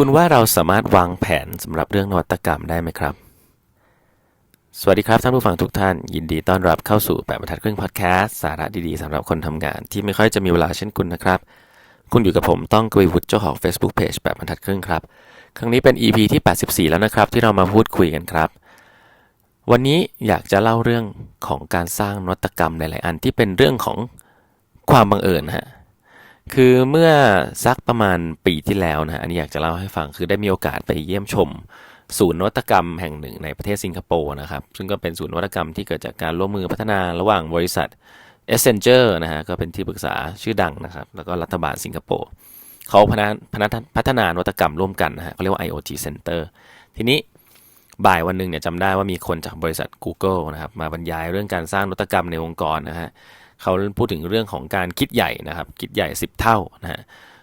คุณว่าเราสามารถวางแผนสำหรับเรื่องนวัตกรรมได้ไหมครับ สวัสดีครับท่านผู้ฟังทุกท่าน ยินดีต้อนรับเข้าสู่แปดบรรทัดครึ่งพอดแคสต์สาระดีๆสำหรับคนทำงานที่ไม่ค่อยจะมีเวลาเช่นคุณนะครับ คุณอยู่กับผมต้องกวีวุฒิเจ้าของ Facebook Page แปดบรรทัดครึ่งครับ ครั้งนี้เป็น EP ที่ 84 แล้วนะครับ ที่เรามาพูดคุยกันครับ วันนี้อยากจะเล่าเรื่องของการสร้างนวัตกรรมหลาย ๆ อันที่เป็นเรื่องของความบังเอิญฮะ คือเมื่อสักประมาณปีที่แล้วนะฮะอันนี้อยากจะเล่าให้ฟังคือได้มีโอกาสไปเยี่ยมชม ศูนย์นวัตกรรมแห่งหนึ่งในประเทศสิงคโปร์นะครับ ซึ่งก็เป็นศูนย์นวัตกรรมที่เกิดจากการร่วมมือพัฒนาระหว่างบริษัท a c c e n t u r นะฮะก็เป็นที่ปรึกษาชื่อดังนะครับ แล้วก็รัฐบาลสิงคโปร์เขาพัฒนาพัฒนานวัตกรรมร่วมกันนะฮะเขาเรียกว่า IoT Center ทีนี้บ่ายวันหนึ่งเนี่ยจำได้ว่ามีคนจากบริษัท Google นะครับมาบรรยายเรื่องการสร้างนวัตกรรมในองค์กรนะฮะ เขาพูดถึงเรื่องของการคิดใหญ่นะครับ คิดใหญ่ 10 เท่านะฮะ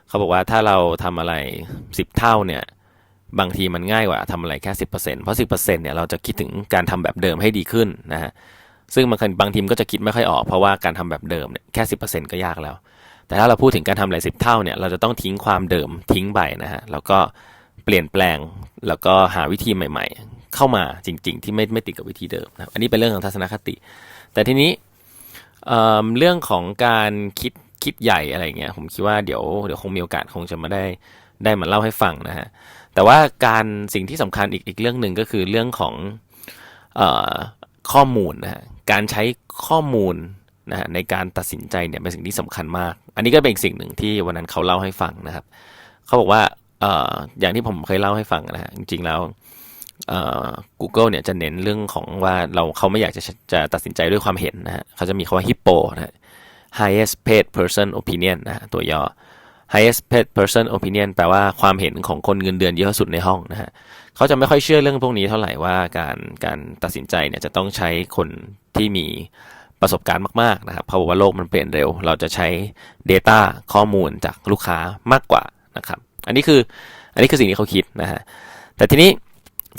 เขาบอกว่าถ้าเราทำอะไร 10 เท่าเนี่ยบางทีมันง่ายกว่าทำอะไรแค่ 10%เพราะ 10%เนี่ยเราจะคิดถึงการทำแบบเดิมให้ดีขึ้นนะฮะซึ่งบางบางทีมก็จะคิดไม่ค่อยออกเพราะว่าการทำแบบเดิมเนี่ยแค่ 10%ก็ยากแล้ว แต่ถ้าเราพูดถึงการทำอะไร10เท่าเนี่ยเราจะต้องทิ้งความเดิมทิ้งไปนะฮะแล้วก็เปลี่ยนแปลงแล้วก็หาวิธีใหม่ ๆ เข้ามาจริง ๆ ที่ไม่ไม่ติดกับวิธีเดิมนะอันนี้เป็นเรื่องของทัศนคติ แต่ทีนี้ เเรื่องของการคิดคิดใหญ่อะไรเงี้ยผมคิดว่าเดี๋ยวเดี๋ยวคงมีโอกาสคงจะมาได้ได้มาเล่าให้ฟังนะฮะแต่ว่าการสิ่งที่สำคัญอีกอีกเรื่องหนึ่งก็คือเรื่องของออข้อมูลนะฮะการใช้ข้อมูลนะฮะในการตัดสินใจเนี่ยเป็นสิ่งที่สำคัญมาก อันนี้ก็เป็นสิ่งหนึ่งที่วันนั้นเขาเล่าให้ฟังนะครับ เขาบอกว่าอออย่างที่ผมเคยเล่าให้ฟังนะฮะจริงๆแล้ว Google เนี่ยจะเน้นเรื่องของว่าเราเขาไม่อยากจะจะตัดสินใจด้วยความเห็นนะฮะเขาจะมีคาว่า HIPPO นะฮะ highest paid person opinion นะฮะตัวย่อ highest paid person opinion แปลว่าความเห็นของคนเงินเดือนเยอะสุดในห้องนะฮะเขาจะไม่ค่อยเชื่อเรื่องพวกนี้เท่าไหร่ว่าการการตัดสินใจเนี่ยจะต้องใช้คนที่มีประสบการณ์มากๆนะครับเพราะว่าโลกมันเปลี่ยนเร็ว เราจะใช้ Data ข้อมูลจากลูกค้ามากกว่านะครับ อันนี้คืออันนี้คือสิ่งที่เขาคิดนะฮะแต่ทีนี้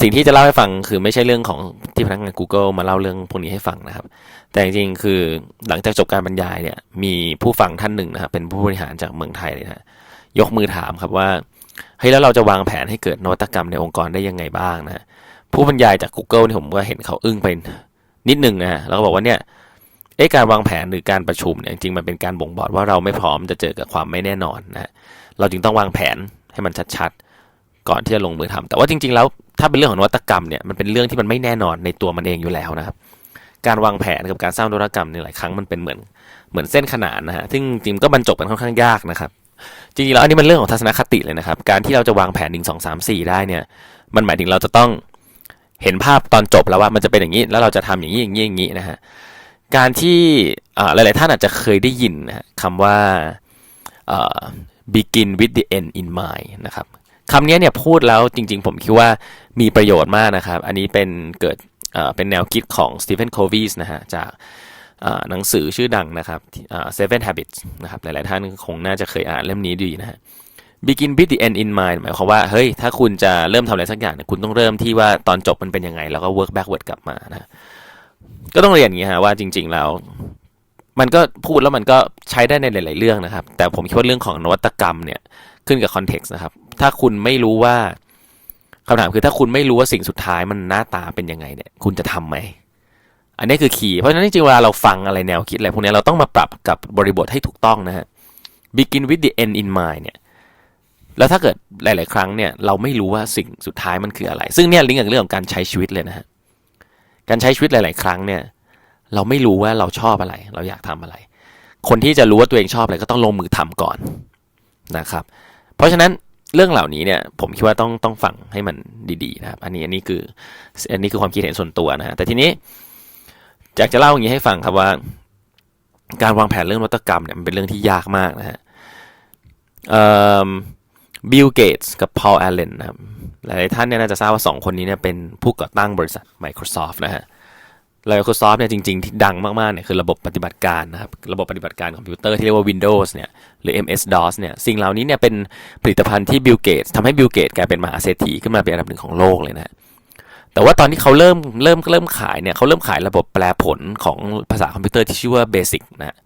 สิ่งที่จะเล่าให้ฟังคือไม่ใช่เรื่องของที่พนักงาน Google มาเล่าเรื่องพวกนี้ให้ฟังนะครับ แต่จริงๆคือหลังจากจบการบรรยายเนี่ย มีผู้ฟังท่านหนึ่งนะครับเป็นผู้บริหารจากเมืองไทยเลยนะยกมือถามครับว่าเฮ้ยแล้วเราจะวางแผนให้เกิดนวัตกรรมในองค์กรได้ยังไงบ้างนะผู้บรรยายจาก Google นี่ผมก็เห็นเขาอึ้งไปนิดนึงนะแล้วก็บอกว่าเนี่ยเอ๊ะการวางแผนหรือการประชุมเนี่ยจริงๆมันเป็นการบ่งบอกว่าเราไม่พร้อมจะเจอกับความไม่แน่นอนนะเราจึงต้องวางแผนให้มันชัดๆ ก่อนที่จะลงมือทำแต่ว่าจริง ๆ แล้วถ้าเป็นเรื่องของนวัตกรรมเนี่ยมันเป็นเรื่องที่มันไม่แน่นอนในตัวมันเองอยู่แล้วนะครับ การวางแผนกับการสร้างนวัตกรรมในหลายครั้งมันเป็นเหมือนเหมือนเส้นขนานนะฮะซึ่งจริงก็บรรจบกันค่อนข้างยากนะครับจริงๆแล้วอันนี้มันเรื่องของทัศนคติเลยนะครับ การที่เราจะวางแผนหนึ่งสองสามสี่ได้เนี่ยมันหมายถึงเราจะต้องเห็นภาพตอนจบแล้วว่ามันจะเป็นอย่างนี้แล้วเราจะทำอย่างนี้อย่างนี้อย่างนี้นะฮะการที่หลาย ๆ ท่านอาจจะเคยได้ยินนะคำว่า begin with the end in mind นะครับ คำนี้เนี่ยพูดแล้วจริง ๆ ผมคิดว่ามีประโยชน์มากนะครับ อันนี้เป็นเกิดเป็นแนวคิดของ Stephen Covey นะฮะจากหนังสือชื่อดังนะครับ Seven Habits นะครับหลาย ๆ ท่านคงน่าจะเคยอ่านเล่มนี้ดีนะฮะ Begin with the end in mind หมายความว่าเฮ้ยถ้าคุณจะเริ่มทำอะไรสักอย่างเนี่ยคุณต้องเริ่มที่ว่าตอนจบมันเป็นยังไง แล้วก็ work backward กลับมานะก็ต้องเรียนอย่างนี้ฮะว่าจริง ๆ แล้ว มันก็พูดแล้วมันก็ใช้ได้ในหลาย ๆ เรื่องนะครับ แต่ผมคิดว่าเรื่องของนวัตกรรมเนี่ย ขึ้นกับคอนเท็กซ์นะครับ ถ้าคุณไม่รู้ว่าคำถามคือถ้าคุณไม่รู้ว่าสิ่งสุดท้ายมันหน้าตาเป็นยังไงเนี่ย คุณจะทํำไหม อันนี้คือคีย์เพราะฉะนั้นจริงเวลาเราฟังอะไรแนวคิดอะไรพวกนี้เราต้องมาปรับกับบริบทให้ถูกต้องนะฮะ begin with the end in mind เนี่ย แล้วถ้าเกิดหลาย ๆ ครั้งเนี่ยเราไม่รู้ว่าสิ่งสุดท้ายมันคืออะไร ซึ่งเนี่ยลิงก์กับเรื่องของการใช้ชีวิตเลยนะฮะ การใช้ชีวิตหลาย ๆ ครั้งเนี่ย เราไม่รู้ว่าเราชอบอะไร เราอยากทำอะไร คนที่จะรู้ว่าตัวเองชอบอะไรก็ต้องลงมือทำก่อนนะครับ เพราะฉะนั้นเรื่องเหล่านี้เนี่ยผมคิดว่าต้องต้องฟังให้มันดีๆนะครับ อันนี้อันนี้คืออันนี้คือความคิดเห็นส่วนตัวนะฮะแต่ทีนี้อยากจะเล่าอย่างนี้ให้ฟังครับว่า การวางแผนเรื่องวัตกรรมเนี่ยมันเป็นเรื่องที่ยากมากนะฮะบิลเกตส์กับพอลแอลเลนนะครับหลายท่านเนี่ยน่าจะทราบว่า 2 คนนี้เนี่ยเป็นผู้ก่อตั้งบริษัท Microsoft นะฮะ Microsoft เนี่ยจริงๆที่ดังมากๆเนี่ยคือระบบปฏิบัติการนะครับระบบปฏิบัติการคอมพิวเตอร์ที่เรียกว่า Windows เนี่ยหรือ MS-DOS เนี่ยสิ่งเหล่านี้เนี่ยเป็นผลิตภัณฑ์ที่บิลเกตทำให้บิลเกตกลายเป็นมหาเศรษฐีขึ้นมาเป็นอันดับหนึ่งของโลกเลยนะแต่ว่าตอนที่เขาเริ่มเริ่มเริ่มขายเนี่ยเขาเริ่มขายระบบแปลผลของภาษาคอมพิวเตอร์ที่ชื่อว่า Basic นะ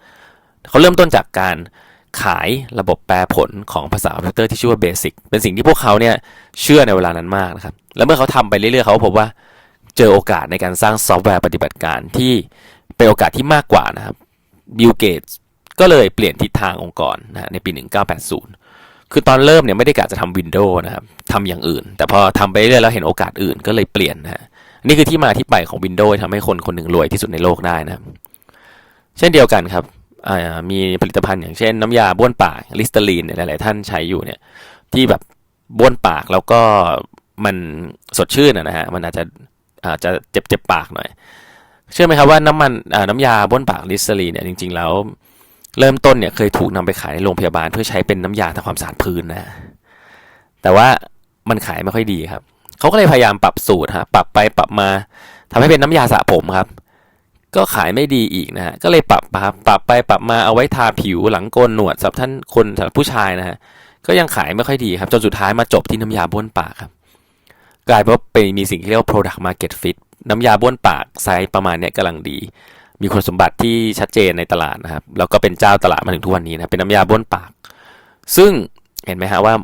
เขาเริ่มต้นจากการขายระบบแปลผลของภาษาคอมพิวเตอร์ที่ชื่อว่า Basic เป็นสิ่งที่พวกเขาเนี่ยเชื่อในเวลานั้นมากนะครับแล้วเมื่อเขาทำไปเรื่อยๆเขาพบว่า เจอโอกาสในการสร้างซอฟต์แวร์ปฏิบัติการที่เป็นโอกาสที่มากกว่านะครับบิลเกตก็เลยเปลี่ยนทิศทางองค์กรนะฮะในปี 1980 คือตอนเริ่มเนี่ยไม่ได้กะจะทำวินโดว์นะครับทำอย่างอื่น แต่พอทำไปเรื่อยแล้วเห็นโอกาสอื่นก็เลยเปลี่ยนนะฮะนี่คือที่มาที่ไปของ Windows ทำให้คนคนหนึ่งรวยที่สุดในโลกได้นะครับ เช่นเดียวกันครับมีผลิตภัณฑ์อย่างเช่นน้ำยาบ้วนปากลิสเตอรีนเนี่ยหลาย ๆ ท่านใช้อยู่เนี่ยที่แบบบ้วนปากแล้วก็มันสดชื่นนะฮะมันอาจจะ อาจจะเจ็บเจ็บปากหน่อย เชื่อไหมครับว่าน้ำมันน้ำยาบ้วนปากลิสเตอรีเนี่ยจริง ๆ แล้ว เริ่มต้นเนี่ยเคยถูกนำไปขายในโรงพยาบาลเพื่อใช้เป็นน้ำยาทำความสะอาดพื้นนะ แต่ว่ามันขายไม่ค่อยดีครับเขาก็เลยพยายามปรับสูตรฮะปรับไปปรับมาทำให้เป็นน้ำยาสระผมครับ ก็ขายไม่ดีอีกนะฮะก็เลยปรับครับปรับไปปรับมาเอาไว้ทาผิวหลังโกนหนวดสำหรับท่านคนสำหรับผู้ชายนะฮะก็ยังขายไม่ค่อยดีครับจนสุดท้ายมาจบที่น้ำยาบ้วนปากครับ กลายเป็นว่าไปมีสิ่งที่เรียกว่า product market fit น้ำยาบ้วนปากไซส์ประมาณเนี้ยกำลังดี มีคุณสมบัติที่ชัดเจนในตลาดนะครับ แล้วก็เป็นเจ้าตลาดมาถึงทุกวันนี้นะ เป็นน้ำยาบ้วนปาก ซึ่งเห็นไหมฮะว่า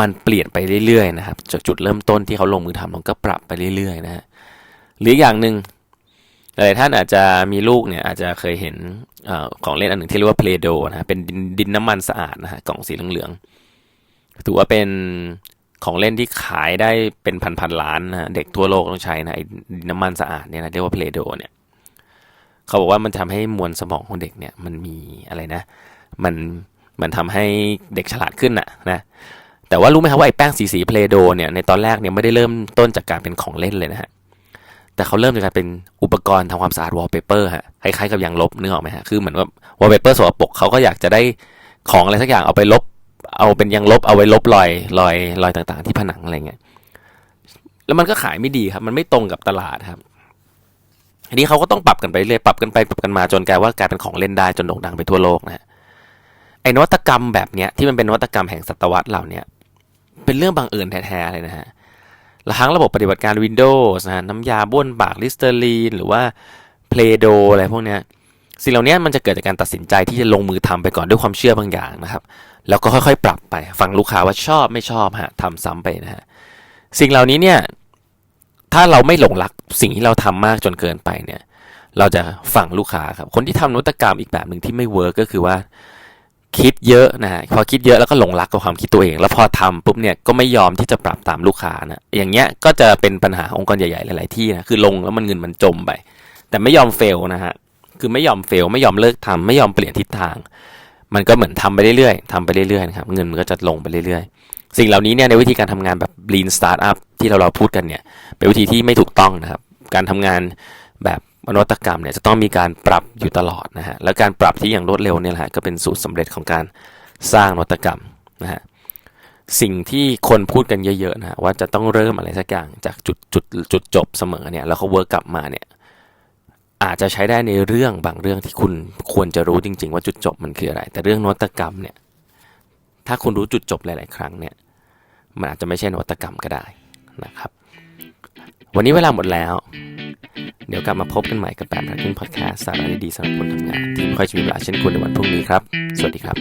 มันเปลี่ยนไปเรื่อยๆนะครับจากจุดเริ่มต้นที่เขาลงมือทำมันก็ปรับไปเรื่อยๆนะฮะหรืออย่างหนึ่งหลายท่านอาจจะมีลูกเนี่ยอาจจะเคยเห็นอของเล่นอันหนึ่งที่เรียกว่าเพลโดนะฮะเป็นดินน้ำมันสะอาดนะฮะกล่องสีเหลืองๆถือว่าเป็น ของเล่นที่ขายได้เป็นพันๆล้านนะเด็กทั่วโลกต้องใช้นะไอ้น้ำมันสะอาดเนี่ยนะเรียกว่าเพลโดเนี่ยเขาบอกว่ามันทำให้มวลสมองของเด็กเนี่ยมันมีอะไรนะ มันมันทำให้เด็กฉลาดขึ้นน่ะนะแต่ว่ารู้ไหมครับว่าไอ้แป้งสีสีเพลโดเนี่ยในตอนแรกเนี่ยไม่ได้เริ่มต้นจากการเป็นของเล่นเลยนะฮะแต่เขาเริ่มจากการเป็นอุปกรณ์ทำความสะอาดวอลเปเปอร์ฮะคล้ายๆกับยางลบนึกออกไหมฮะคือเหมือนว่าวอลเปเปอร์สกปรกเขาก็อยากจะได้ของอะไรสักอย่างเอาไปลบ เอาเป็นยางลบเอาไว้ลบรอยรอยรอยต่างๆ ที่ผนังอะไรเงี้ยแล้วมันก็ขายไม่ดีครับ มันไม่ตรงกับตลาดครับทีนี้เขาก็ต้องปรับกันไปเรื่อยปรับกันไปปรับกันมาจนกลายว่ากลายเป็นของเล่นได้จนโด่งดังไปทั่วโลกนะฮะไอ้นวัตกรรมแบบเนี้ยที่มันเป็นนวัตกรรมแห่งศตวรรษเหล่านี้เป็นเรื่องบังเอิญแท้ๆเลยนะฮะทั้งระบบปฏิบัติการ Windows นะฮะน้ำยาบ้วนปากลิสเตอรีนหรือว่า Play-Doh อะไรพวกเนี้ยสิ่งเหล่านี้มันจะเกิดจากการตัดสินใจที่จะลงมือทำไปก่อนด้วยความเชื่อบางอย่างนะครับ แล้วก็ค่อยๆ ปรับไป ฟังลูกค้าว่าชอบไม่ชอบฮะทำซ้ำไปนะฮะสิ่งเหล่านี้เนี่ยถ้าเราไม่หลงรักสิ่งที่เราทำมากจนเกินไปเนี่ย เราจะฟังลูกค้าครับ คนที่ทำนวัตกรรมอีกแบบหนึ่งที่ไม่เวิร์กก็คือว่าคิดเยอะนะฮะพอคิดเยอะแล้วก็หลงรักกับความคิดตัวเอง แล้วพอทำปุ๊บเนี่ยก็ไม่ยอมที่จะปรับตามลูกค้านะอย่างเงี้ยก็จะเป็นปัญหาองค์กรใหญ่ๆหลายๆที่นะคือลงแล้วมันเงินมันจมไป แต่ไม่ยอมเฟลนะฮะคือไม่ยอมเฟลไม่ยอมเลิกทำไม่ยอมเปลี่ยนทิศทาง มันก็เหมือนทำไปเรื่อยๆทำไปเรื่อยๆครับเงินมันก็จะลงไปเรื่อยๆ สิ่งเหล่านี้เนี่ยในวิธีการทำงานแบบ lean startup ที่เราเราพูดกันเนี่ยเป็นวิธีที่ไม่ถูกต้องนะครับ การทำงานแบบนวัตกรรมเนี่ยจะต้องมีการปรับอยู่ตลอดนะฮะแล้วการปรับที่อย่างรวดเร็วเนี่ยแหละก็เป็นสูตรสำเร็จของการสร้างนวัตกรรมนะฮะสิ่งที่คนพูดกันเยอะๆนะว่าจะต้องเริ่มอะไรสักอย่างจากจุดจุดจุดจบเสมอเนี่ยแล้วเขาเวิร์กกลับมาเนี่ย อาจจะใช้ได้ในเรื่องบางเรื่องที่คุณควรจะรู้จริง ๆ ว่าจุดจบมันคืออะไร แต่เรื่องนวัตกรรมเนี่ยถ้าคุณรู้จุดจบหลาย ๆ ครั้งเนี่ยมันอาจจะไม่ใช่นวัตกรรมก็ได้นะครับ วันนี้เวลาหมดแล้ว เดี๋ยวกลับมาพบกันใหม่กับแบบรักขึ้นพอดแคสต์สาระดีๆสำหรับคนทำงาน ที่ไม่ค่อยจะมีเวลาเช่นคุณในวันพรุ่งนี้ครับ สวัสดีครับ